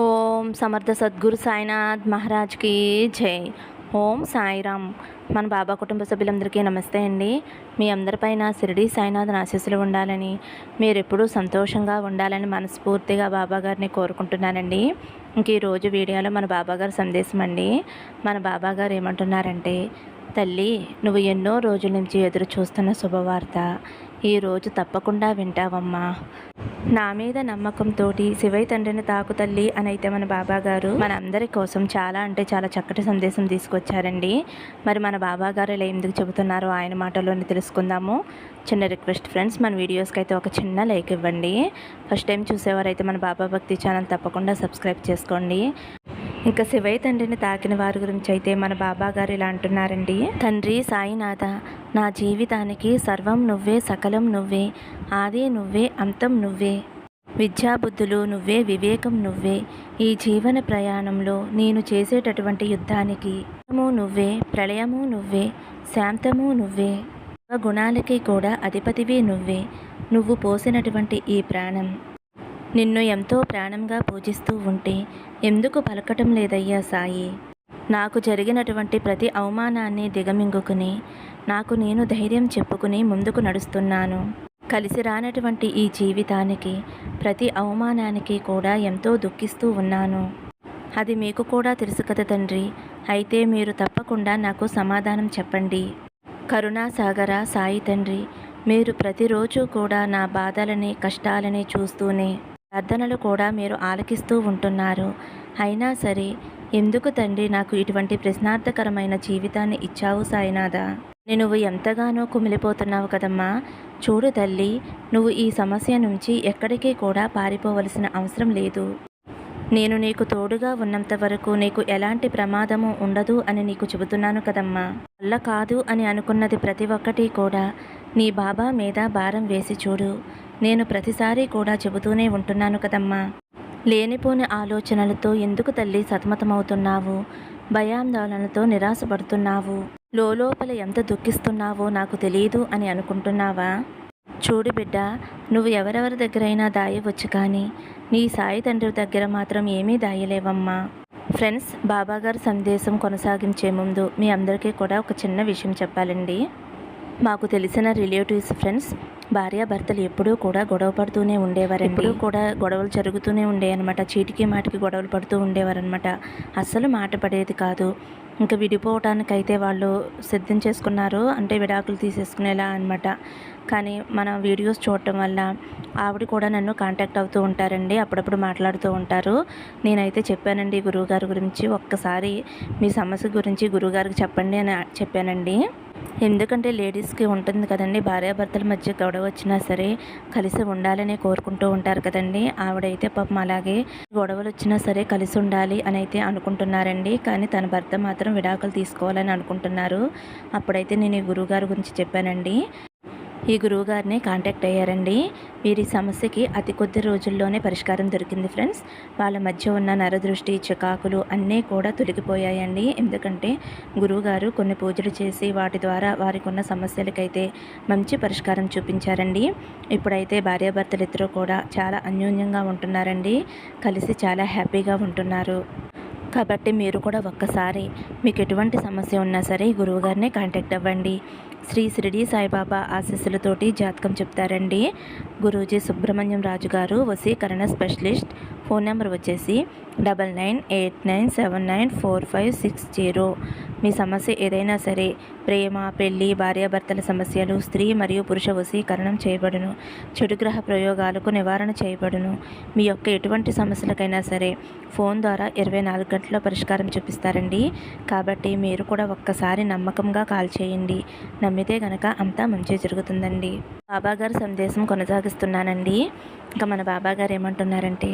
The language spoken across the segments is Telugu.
ఓం సమర్థ సద్గురు సాయినాథ్ మహారాజ్కి జై. ఓం సాయిరామ్. మన బాబా కుటుంబ సభ్యులందరికీ నమస్తే అండి. మీ అందరిపైన షిరిడి సాయినాథ్ ఆశీస్సులు ఉండాలని మీరు ఎప్పుడూ సంతోషంగా ఉండాలని మనస్ఫూర్తిగా బాబాగారిని కోరుకుంటున్నానండి. ఇంక ఈరోజు వీడియోలో మన బాబాగారు సందేశం అండి. మన బాబా గారు ఏమంటున్నారంటే తల్లి నువ్వు ఎన్నో రోజుల నుంచి ఎదురు చూస్తున్న శుభవార్త. ఈరోజు తప్పకుండా వింటావమ్మా. నా మీద నమ్మకంతో శివయ్య తండ్రిని తాకు తల్లి అని అయితే మన బాబా గారు మన అందరి కోసం చాలా అంటే చాలా చక్కటి సందేశం తీసుకొచ్చారండి. మరి మన బాబా గారు ఇలా ఎందుకు చెబుతున్నారో ఆయన మాటలోనే తెలుసుకుందాము. చిన్న రిక్వెస్ట్ ఫ్రెండ్స్ మన వీడియోస్కి అయితే ఒక చిన్న లైక్ ఇవ్వండి. ఫస్ట్ టైం చూసేవారైతే మన బాబా భక్తి ఛానల్ తప్పకుండా సబ్స్క్రైబ్ చేసుకోండి. ఇంకా శివయ్య తండ్రిని తాకిన వారి గురించి అయితే మన బాబా గారు ఇలా అంటున్నారండి. తండ్రి సాయినాథ నా జీవితానికి సర్వం నువ్వే సకలం నువ్వే ఆది నువ్వే అంతం నువ్వే. విద్యాబుద్ధులు నువ్వే వివేకం నువ్వే. ఈ జీవన ప్రయాణంలో నేను చేసేటటువంటి యుద్ధానికి నువ్వే ప్రళయము నువ్వే శాంతము నువ్వే. గుణాలకి కూడా అధిపతివి నువ్వే. నువ్వు పోసినటువంటి ఈ ప్రాణం నిన్ను ఎంతో ప్రాణంగా పూజిస్తూ ఉంటే ఎందుకు పలకటం లేదయ్యా సాయి? నాకు జరిగినటువంటి ప్రతి అవమానాన్ని దిగమింగుకుని నాకు నేను ధైర్యం చెప్పుకుని ముందుకు నడుస్తున్నాను. కలిసి రానటువంటి ఈ జీవితానికి ప్రతి అవమానానికి కూడా ఎంతో దుఃఖిస్తూ ఉన్నాను. అది మీకు కూడా తెలుసు కదా తండ్రి. అయితే మీరు తప్పకుండా నాకు సమాధానం చెప్పండి. కరుణాసాగర సాయి తండ్రి మీరు ప్రతిరోజు కూడా నా బాధలని కష్టాలని చూస్తూనే ప్రార్థనలు కూడా మీరు ఆలకిస్తూ ఉంటున్నారు. అయినా సరే ఎందుకు తండ్రి నాకు ఇటువంటి ప్రశ్నార్థకరమైన జీవితాన్ని ఇచ్చావు సాయినాథ? నువ్వు ఎంతగానో కుమిలిపోతున్నావు కదమ్మా. చూడు తల్లి నువ్వు ఈ సమస్య నుంచి ఎక్కడికి కూడా పారిపోవలసిన అవసరం లేదు. నేను నీకు తోడుగా ఉన్నంత వరకు నీకు ఎలాంటి ప్రమాదము ఉండదు అని నీకు చెబుతున్నాను కదమ్మా. వల్ల కాదు అని అనుకున్నది ప్రతి ఒక్కటి కూడా నీ బాబా మీద భారం వేసి చూడు. నేను ప్రతిసారి కూడా చెబుతూనే ఉంటున్నాను కదమ్మా. లేనిపోని ఆలోచనలతో ఎందుకు తల్లి సతమతమవుతున్నావు? భయాందోళనతో నిరాశపడుతున్నావు? లోపల ఎంత దుఃఖిస్తున్నావో నాకు తెలియదు అని అనుకుంటున్నావా? చూడు బిడ్డ నువ్వు ఎవరెవరి దగ్గరైనా దాయవచ్చు కానీ నీ సాయి తండ్రి దగ్గర మాత్రం ఏమీ దాయలేవమ్మా. ఫ్రెండ్స్ బాబాగారి సందేశం కొనసాగించే ముందు మీ అందరికీ కూడా ఒక చిన్న విషయం చెప్పాలండి. మాకు తెలిసిన రిలేటివ్స్ ఫ్రెండ్స్ భార్యాభర్తలు ఎప్పుడూ కూడా గొడవ పడుతూనే ఉండేవారు ఎప్పుడూ కూడా గొడవలు జరుగుతూనే ఉండేవి అనమాట చీటికి మాటికి గొడవలు పడుతూ ఉండేవారనమాట అస్సలు మాట పడేది కాదు. ఇంకా విడిపోవటానికైతే వాళ్ళు సిద్ధం చేసుకున్నారు అంటే విడాకులు తీసేసుకునేలా అనమాట కానీ మన వీడియోస్ చూడటం వల్ల ఆవిడ కూడా నన్ను కాంటాక్ట్ అవుతూ ఉంటారండి. అప్పుడప్పుడు మాట్లాడుతూ ఉంటారు. నేనైతే చెప్పానండి గురువుగారి గురించి. ఒక్కసారి మీ సమస్య గురించి గురువుగారికి చెప్పండి అని చెప్పానండి. ఎందుకంటే లేడీస్కి ఉంటుంది కదండి భార్యాభర్తల మధ్య గొడవ వచ్చినా సరే కలిసి ఉండాలని కోరుకుంటూ ఉంటారు కదండి. ఆవిడైతే పాపం అలాగే గొడవలు వచ్చినా సరే కలిసి ఉండాలి అని అయితే అనుకుంటున్నారండి. కానీ తన భర్త మాత్రం విడాకులు తీసుకోవాలని అనుకుంటున్నారు. అప్పుడైతే నేను ఈ గురువుగారి గురించి చెప్పానండి. ఈ గురువుగారిని కాంటాక్ట్ అయ్యారండి. వీరి సమస్యకి అతి కొద్ది రోజుల్లోనే పరిష్కారం దొరికింది ఫ్రెండ్స్ వాళ్ళ మధ్య ఉన్న నరదృష్టి చికాకులు అన్నీ కూడా తొలగిపోయాయండి. ఎందుకంటే గురువుగారు కొన్ని పూజలు చేసి వాటి ద్వారా వారికి ఉన్న సమస్యలకైతే మంచి పరిష్కారం చూపించారండి. ఇప్పుడైతే భార్యాభర్తలు ఇద్దరు కూడా చాలా అన్యోన్యంగా ఉంటున్నారండి. కలిసి చాలా హ్యాపీగా ఉంటున్నారు. కాబట్టి మీరు కూడా ఒక్కసారి మీకు ఎటువంటి సమస్య ఉన్నా సరే గురువుగారిని కాంటాక్ట్ అవ్వండి. శ్రీ షిరిడి సాయిబాబా ఆశీస్సులతోటి జాతకం చెప్తారండి. గురూజీ సుబ్రహ్మణ్యం రాజు గారు వసీకరణ స్పెషలిస్ట్. ఫోన్ నెంబర్ వచ్చేసి double nine eight nine seven nine four five six zero. మీ సమస్య ఏదైనా సరే ప్రేమ పెళ్ళి భార్యాభర్తల సమస్యలు స్త్రీ మరియు పురుష వశీకరణం చేయబడును. చెడు గ్రహ ప్రయోగాలకు నివారణ చేయబడును. మీ యొక్క ఎటువంటి సమస్యలకైనా సరే ఫోన్ ద్వారా ఇరవై నాలుగు గంటల పరిష్కారం చూపిస్తారండి. కాబట్టి మీరు కూడా ఒక్కసారి నమ్మకంగా కాల్ చేయండి. నమ్మితే గనక అంతా మంచి జరుగుతుందండి. బాబాగారి సందేశం కొనసాగిస్తున్నానండి. ఇంకా మన బాబాగారు ఏమంటున్నారంటే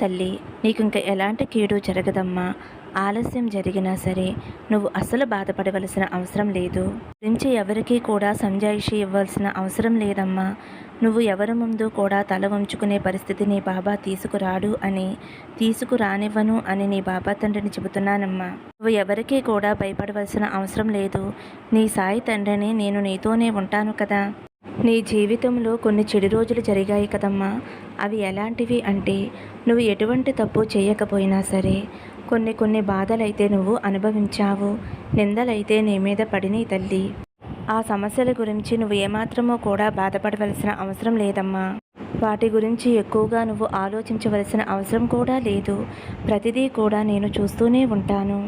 తల్లి నీకు ఇంకా ఎలాంటి కీడు జరగదమ్మా. ఆలస్యం జరిగినా సరే నువ్వు అసలు బాధపడవలసిన అవసరం లేదు. గురించి ఎవరికీ కూడా సంజాయిషి ఇవ్వాల్సిన అవసరం లేదమ్మా. నువ్వు ఎవరి ముందు కూడా తల వంచుకునే పరిస్థితి నీ బాబా తీసుకురాడు అని తీసుకురానివ్వను అని నీ బాబా తండ్రిని చెబుతున్నానమ్మా. నువ్వు ఎవరికీ కూడా భయపడవలసిన అవసరం లేదు. నీ సాయి తండ్రిని నేను నీతోనే ఉంటాను కదా. నీ జీవితంలో కొన్ని చెడు రోజులు జరిగాయి కదమ్మా. అవి ఎలాంటివి అంటే నువ్వు ఎటువంటి తప్పు చేయకపోయినా సరే కొన్ని కొన్ని బాధలైతే నువ్వు అనుభవించావు. నిందలైతే నీ మీద పడిని తల్లి. ఆ సమస్యల గురించి నువ్వు ఏమాత్రమో కూడా బాధపడవలసిన అవసరం లేదమ్మా. వాటి గురించి ఎక్కువగా నువ్వు ఆలోచించవలసిన అవసరం కూడా లేదు. ప్రతిదీ కూడా నేను చూస్తూనే ఉంటాను.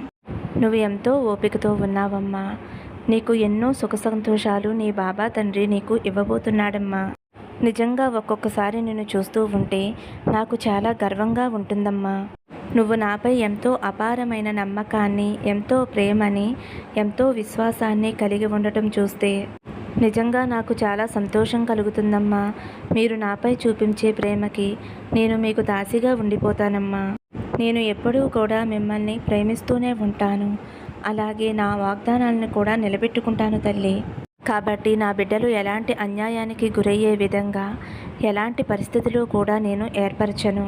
నువ్వు ఎంతో ఓపికతో ఉన్నావమ్మా. నీకు ఎన్నో సుఖ సంతోషాలు నీ బాబా తండ్రి నీకు ఇవ్వబోతున్నాడమ్మా. నిజంగా ఒక్కొక్కసారి నిన్ను చూస్తూ ఉంటే నాకు చాలా గర్వంగా ఉంటుందమ్మా. నువ్వు నాపై ఎంతో అపారమైన నమ్మకాన్ని ఎంతో ప్రేమని ఎంతో విశ్వాసాన్ని కలిగి ఉండటం చూస్తే నిజంగా నాకు చాలా సంతోషం కలుగుతుందమ్మా. మీరు నాపై చూపించే ప్రేమకి నేను మీకు దాసిగా ఉండిపోతానమ్మా. నేను ఎప్పుడూ కూడా మిమ్మల్ని ప్రేమిస్తూనే ఉంటాను. అలాగే నా వాగ్దానాలను కూడా నిలబెట్టుకుంటాను తల్లి. కాబట్టి నా బిడ్డలు ఎలాంటి అన్యాయానికి గురయ్యే విధంగా ఎలాంటి పరిస్థితిలో కూడా నేను ఏర్పరచను.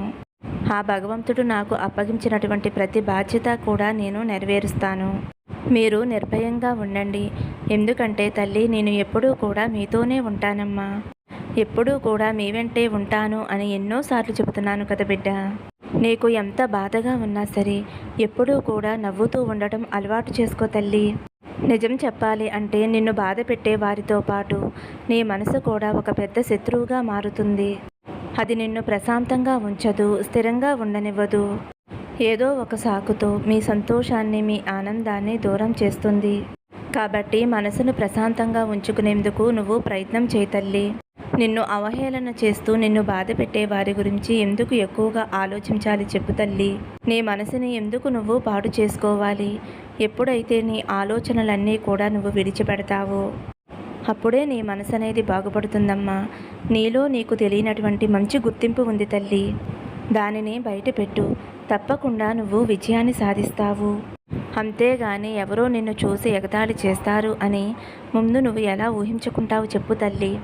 ఆ భగవంతుడు నాకు అప్పగించినటువంటి ప్రతి బాధ్యత కూడా నేను నెరవేరుస్తాను. మీరు నిర్భయంగా ఉండండి. ఎందుకంటే తల్లి నేను ఎప్పుడూ కూడా మీతోనే ఉంటానమ్మా. ఎప్పుడూ కూడా మీ వెంటే ఉంటాను అని ఎన్నోసార్లు చెబుతున్నాను కదా బిడ్డ. నీకు ఎంత బాధగా ఉన్నా సరే ఎప్పుడూ కూడా నవ్వుతూ ఉండటం అలవాటు చేసుకో తల్లి. నిజం చెప్పాలి అంటే నిన్ను బాధ పెట్టే వారితో పాటు నీ మనసు కూడా ఒక పెద్ద శత్రువుగా మారుతుంది. అది నిన్ను ప్రశాంతంగా ఉంచదు స్థిరంగా ఉండనివ్వదు. ఏదో ఒక సాకుతో మీ సంతోషాన్ని మీ ఆనందాన్ని దూరం చేస్తుంది. కాబట్టి మనసును ప్రశాంతంగా ఉంచుకునేందుకు నువ్వు ప్రయత్నం చేయతల్లి నిన్ను అవహేళన చేస్తూ నిన్ను బాధ పెట్టే వారి గురించి ఎందుకు ఎక్కువగా ఆలోచించాలి చెప్పు తల్లి. నీ మనసుని ఎందుకు నువ్వు పాడు చేసుకోవాలి? ఎప్పుడైతే నీ ఆలోచనలన్నీ కూడా నువ్వు విడిచిపెడతావో అప్పుడే నీ మనసు అనేది బాగుపడుతుందమ్మా. నీలో నీకు తెలియనటువంటి మంచి గుర్తింపు ఉంది తల్లి. దానిని బయటపెట్టు. తప్పకుండా నువ్వు విజయాన్ని సాధిస్తావు. అంతేగాని ఎవరో నిన్ను చూసి ఎగతాళి చేస్తారు అని ముందు నువ్వు ఎలా ఊహించుకుంటావు చెప్పు తల్లి.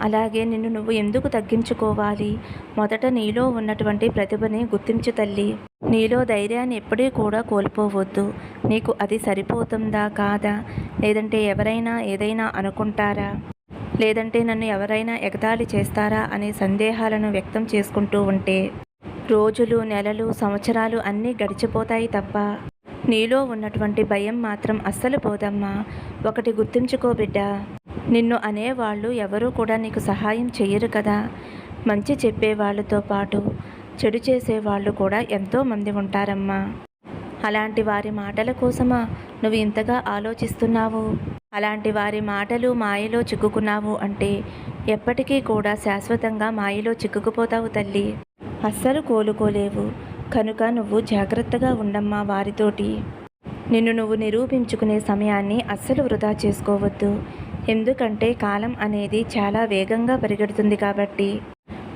అలాగే నిన్ను నువ్వు ఎందుకు తగ్గించుకోవాలి? మొదట నీలో ఉన్నటువంటి ప్రతిభని గుర్తించు తల్లి. నీలో ధైర్యాన్ని ఎప్పుడూ కూడా కోల్పోవద్దు. నీకు అది సరిపోతుందా కాదా? లేదంటే ఎవరైనా ఏదైనా అనుకుంటారా? లేదంటే నన్ను ఎవరైనా ఎగతాళి చేస్తారా అనే సందేహాలను వ్యక్తం చేసుకుంటూ ఉంటే? రోజులు నెలలు సంవత్సరాలు అన్నీ గడిచిపోతాయి తప్ప. నీలో ఉన్నటువంటి భయం మాత్రం అస్సలు పోదమ్మా. ఒకటి గుర్తుంచుకో బిడ్డ. నిన్ను అనేవాళ్ళు ఎవరూ కూడా నీకు సహాయం చెయ్యరు కదా. మంచి చెప్పే వాళ్ళతో పాటు చెడు చేసే వాళ్ళు కూడా ఎంతోమంది ఉంటారమ్మా. అలాంటి వారి మాటల కోసమా నువ్వు ఇంతగా ఆలోచిస్తున్నావు? అలాంటి వారి మాటలు మాయలో చిక్కుకున్నావు అంటే ఎప్పటికీ కూడా శాశ్వతంగా మాయలో చిక్కుకుపోతావు తల్లి. అస్సలు కోలుకోలేవు. కనుక నువ్వు జాగ్రత్తగా ఉండమ్మా వారితోటి. నిన్ను నువ్వు నిరూపించుకునే సమయాన్ని అస్సలు వృధా చేసుకోవద్దు. ఎందుకంటే కాలం అనేది చాలా వేగంగా పరిగెడుతుంది కాబట్టి.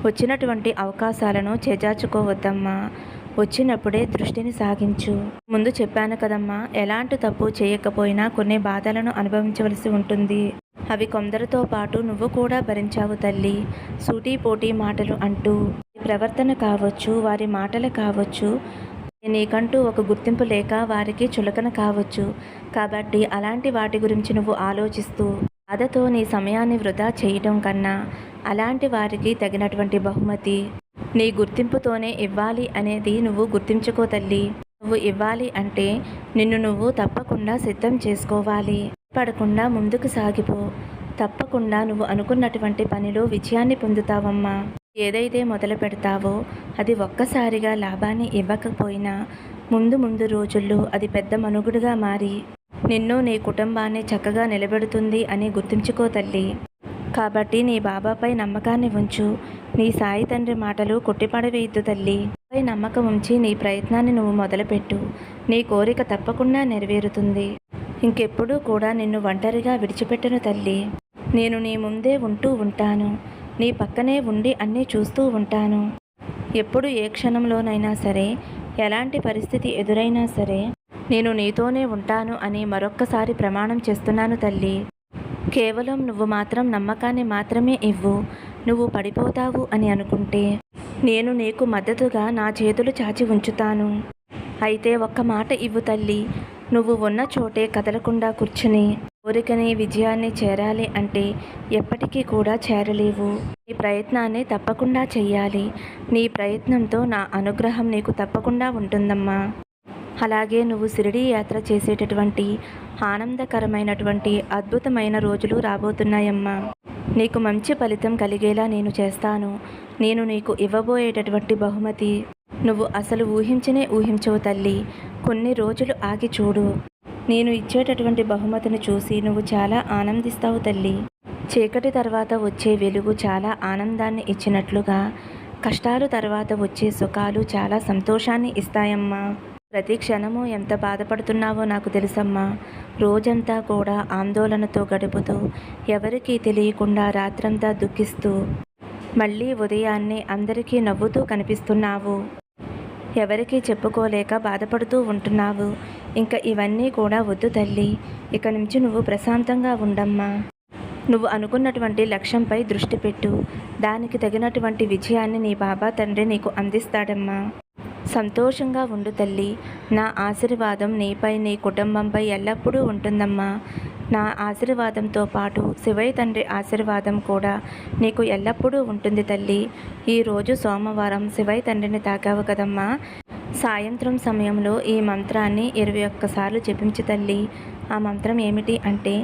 వచ్చినటువంటి అవకాశాలను చేజార్చుకోవద్దమ్మా. వచ్చినప్పుడే దృష్టిని సాగించు. ముందు చెప్పాను కదమ్మా ఎలాంటి తప్పు చేయకపోయినా కొన్ని బాధలను అనుభవించవలసి ఉంటుంది. అవి కొందరితో పాటు నువ్వు కూడా భరించావు తల్లి. సూటీ పోటీ మాటలు అంటూ. ప్రవర్తన కావచ్చు వారి మాటలు కావచ్చు నీకంటూ ఒక గుర్తింపు లేక వారికి చులకన కావచ్చు. కాబట్టి అలాంటి వాటి గురించి నువ్వు ఆలోచిస్తూ. బాధతో నీ సమయాన్ని వృధా చేయటం కన్నా అలాంటి వారికి తగినటువంటి బహుమతి. నీ గుర్తింపుతోనే ఇవ్వాలి అనేది నువ్వు గుర్తించుకో తల్లి. నువ్వు ఇవ్వాలి అంటే నిన్ను నువ్వు తప్పకుండా సిద్ధం చేసుకోవాలి. పడకుండా ముందుకు సాగిపో. తప్పకుండా నువ్వు అనుకున్నటువంటి పనిలో విజయాన్ని పొందుతావమ్మా. ఏదైతే మొదలు పెడతావో అది ఒక్కసారిగా లాభాన్ని ఇవ్వకపోయినా ముందు ముందు రోజుల్లో అది పెద్ద మనుగుడుగా మారి నిన్ను నీ కుటుంబాన్ని చక్కగా నిలబెడుతుంది అని గుర్తుంచుకో తల్లి. కాబట్టి నీ బాబాపై నమ్మకాన్ని ఉంచు. నీ సాయి తండ్రి మాటలు కొట్టిపడవేయద్దు తల్లి. పై నమ్మకం ఉంచి నీ ప్రయత్నాన్ని నువ్వు మొదలుపెట్టు. నీ కోరిక తప్పకుండా నెరవేరుతుంది. ఇంకెప్పుడూ కూడా నిన్ను ఒంటరిగా విడిచిపెట్టను తల్లి. నేను నీ ముందే ఉంటూ ఉంటాను. నీ పక్కనే ఉండి అన్నీ చూస్తూ ఉంటాను. ఎప్పుడు ఏ క్షణంలోనైనా సరే ఎలాంటి పరిస్థితి ఎదురైనా సరే నేను నీతోనే ఉంటాను అని మరొక్కసారి ప్రమాణం చేస్తున్నాను తల్లి. కేవలం నువ్వు మాత్రం నమ్మకాన్ని మాత్రమే ఇవ్వు. నువ్వు పడిపోతావు అని అనుకుంటే నేను నీకు మద్దతుగా నా చేతులు చాచి ఉంచుతాను. అయితే ఒక్క మాట ఇవ్వు తల్లి. నువ్వు ఉన్న చోటే కదలకుండా కూర్చుని కోరికని విజయాన్ని చేరాలి అంటే ఎప్పటికీ కూడా చేరలేవు. నీ ప్రయత్నాన్ని తప్పకుండా చెయ్యాలి. నీ ప్రయత్నంతో నా అనుగ్రహం నీకు తప్పకుండా ఉంటుందమ్మా. అలాగే నువ్వు షిరిడీ యాత్ర చేసేటటువంటి ఆనందకరమైనటువంటి అద్భుతమైన రోజులు రాబోతున్నాయమ్మా. నీకు మంచి ఫలితం కలిగేలా నేను చేస్తాను. నేను నీకు ఇవ్వబోయేటటువంటి బహుమతి. నువ్వు అసలు ఊహించనే ఊహించవు తల్లి. కొన్ని రోజులు ఆగి చూడు. నేను ఇచ్చేటటువంటి బహుమతిని చూసి నువ్వు చాలా ఆనందిస్తావు తల్లి. చీకటి తర్వాత వచ్చే వెలుగు చాలా ఆనందాన్ని ఇచ్చినట్లుగా కష్టాలు తర్వాత వచ్చే సుఖాలు చాలా సంతోషాన్ని ఇస్తాయమ్మా. ప్రతి క్షణము ఎంత బాధపడుతున్నావో నాకు తెలుసమ్మా. రోజంతా కూడా ఆందోళనతో గడుపుతూ ఎవరికీ తెలియకుండా రాత్రంతా దుఃఖిస్తూ మళ్ళీ ఉదయాన్నే అందరికీ నవ్వుతూ కనిపిస్తున్నావు. ఎవరికీ చెప్పుకోలేక బాధపడుతూ ఉంటున్నావు. ఇంకా ఇవన్నీ కూడా వద్దు తల్లి. ఇక నుంచి నువ్వు ప్రశాంతంగా ఉండమ్మా. నువ్వు అనుకున్నటువంటి లక్ష్యంపై దృష్టి పెట్టు. దానికి తగినటువంటి విజయాన్ని నీ బాబా తండ్రి నీకు అందిస్తాడమ్మా. సంతోషంగా ఉండు తల్లి. నా ఆశీర్వాదం నీపై నీ కుటుంబంపై ఎల్లప్పుడూ ఉంటుందమ్మా. నా ఆశీర్వాదంతో పాటు శివయ్య తండ్రి ఆశీర్వాదం కూడా నీకు ఎల్లప్పుడూ ఉంటుంది తల్లి. ఈరోజు సోమవారం శివయ్య తండ్రిని తాకావు కదమ్మా. సాయంత్రం సమయంలో ఈ మంత్రాన్ని ఇరవై ఒక్కసార్లు జపించు తల్లి. ఆ మంత్రం ఏమిటి అంటే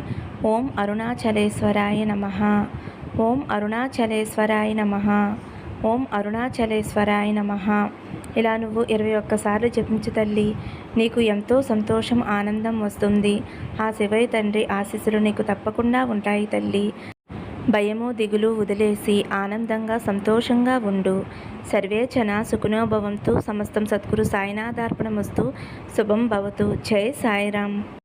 ఓం అరుణాచలేశ్వరాయ నమ. ఓం అరుణాచలేశ్వరాయ నమ. ఓం అరుణాచలేశ్వరాయ నమ. ఇలా నువ్వు ఇరవై ఒక్కసార్లు జపించు తల్లి. నీకు ఎంతో సంతోషం ఆనందం వస్తుంది. ఆ శివయ్య తండ్రి ఆశీస్సులు నీకు తప్పకుండా ఉంటాయి తల్లి. భయము దిగులు వదిలేసి ఆనందంగా సంతోషంగా ఉండు. సర్వేచన సుఖనోభవంతో సమస్తం సద్గురు సాయినాథార్పణమస్తు. శుభం భవతు. జై సాయిరామ్.